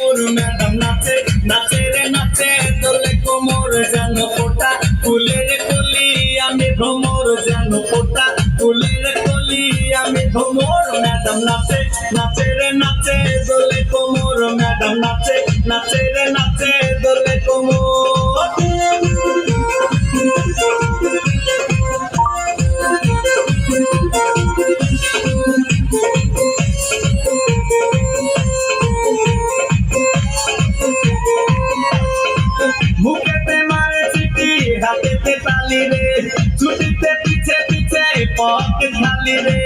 মোর madam নাচে নাচে রে নাচে দোলে কোমর যেন ফোটা। ফুলের কলি, আমি ভ্রমর যেন ফোটা। ফুলের কলি, আমি ভ্রমর, ম্যাডাম নাচে নাচে রে নাচে দোলে কোমর, ম্যাডাম নাচে নাচে হাতেতে তালি রে, ছুটিতে পিছে পিছে রে।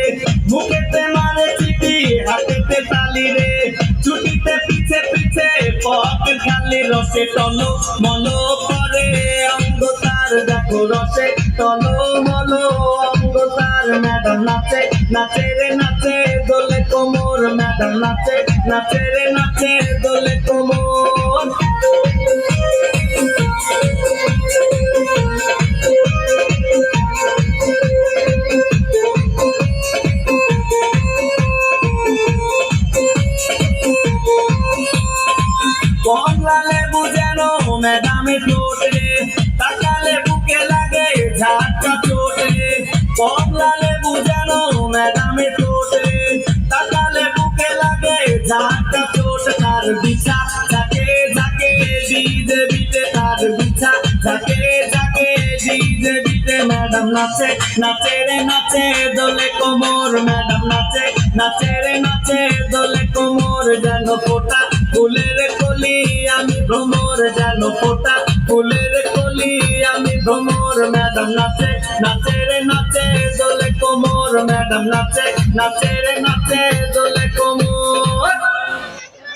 মুখেতে মারে চিঠি, হাতেতে তালি রে। ছুটিতে পিছে পিছে খালি রসে, টলো মলো করে অঙ্গ তার দেখো রসে, টলো মলো অঙ্গ তার ম্যাডাম নাচে নাচে রে নাচে, দোলে কোমর ম্যাডাম নাচে নাচে রে নাচে কমলা লেবু যেন ম্যাডামে ঠোঁটে, তাকালে বুকে লাগে ঝাঁকা চোটে। কমলা লেবু যেন ম্যাডামে ঠোঁটে, তাকালে বুকে লাগে ঝাঁকা চোট। তার বিছা যাকে যাকে ডিজে বিটে তার বিছা যাকে যাকে ডিজে বিটে ম্যাডাম নাচে নাচে রে নাচে দোলে কোমর। ম্যাডাম নাচে নাচে রে নাচে দোলে কোমর। যেন ফোটা ফুলের কলি, আমি ভ্রমর যেন ফোটা। ফুলের কলি, আমি ভ্রমর, ম্যাডাম নাচে নাচে রে নাচে, দোলে কোমর, ম্যাডাম নাচে নাচে রে নাচে, দোলে